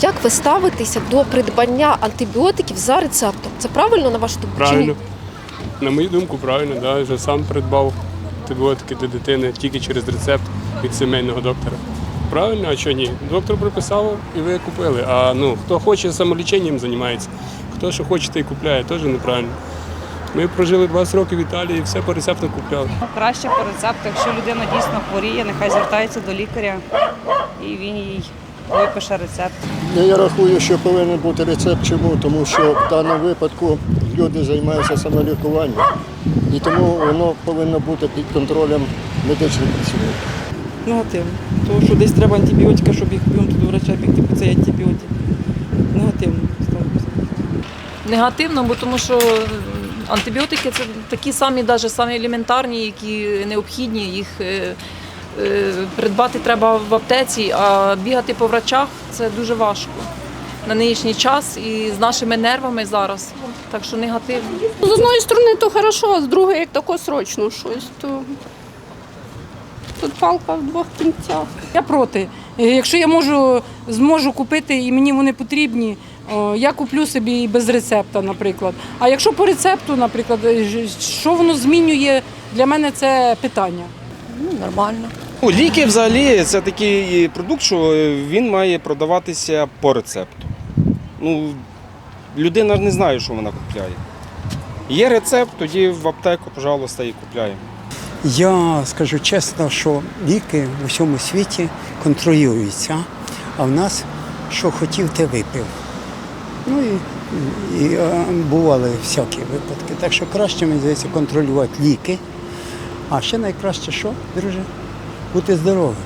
Як ви ставитеся до придбання антибіотиків за рецептом? Це правильно на вашу думку? чи ні? Правильно. На мою думку, правильно, да. Я вже сам придбав антибіотики для дитини тільки через рецепт від сімейного доктора. Правильно, а що ні? Доктор прописав і ви купили. А ну, хто хоче самоліченням займається, хто що хоче, той купляє, теж неправильно. Ми прожили 20 років в Італії і все по рецепту купляли. Ну, Краще по рецепту, якщо людина дійсно хворіє, нехай звертається до лікаря і він їй випише рецепт. Ну, Я рахую, що повинен бути рецепт чому, тому що в даному випадку люди займаються самолікуванням. І тому воно повинно бути під контролем медичних працівників. Негативно. Тому що десь треба антибіотика, щоб їх бігом до врача бігти по цей антибіотик. Негативно ставлюся. Негативно, бо тому що антибіотики це такі самі, навіть самі елементарні, які необхідні. Їх е, придбати треба в аптеці, а бігати по врачах це дуже важко на нинішній час і з нашими нервами зараз. Так що негативно. З одної сторони то хорошо, а з другої як тако срочно щось, то тут палка в двох кінцях. Я проти. Е, Якщо я можу, зможу купити і мені вони потрібні, я куплю собі і без рецепта, наприклад. А якщо по рецепту, наприклад, е, що воно змінює, для мене це питання. Нормально. Ну, ліки взагалі це такий продукт, що він має продаватися по рецепту. Ну, людина ж не знає, що вона купляє. Є рецепт, тоді в аптеку, пожалуйста, і купляємо. Я скажу чесно, що ліки в усьому світі контролюються, а в нас що хотів, те випив. Ну і, і бували всякі випадки. Так що краще, мені здається, контролювати ліки. А ще найкраще що, друже? Бути здоровим.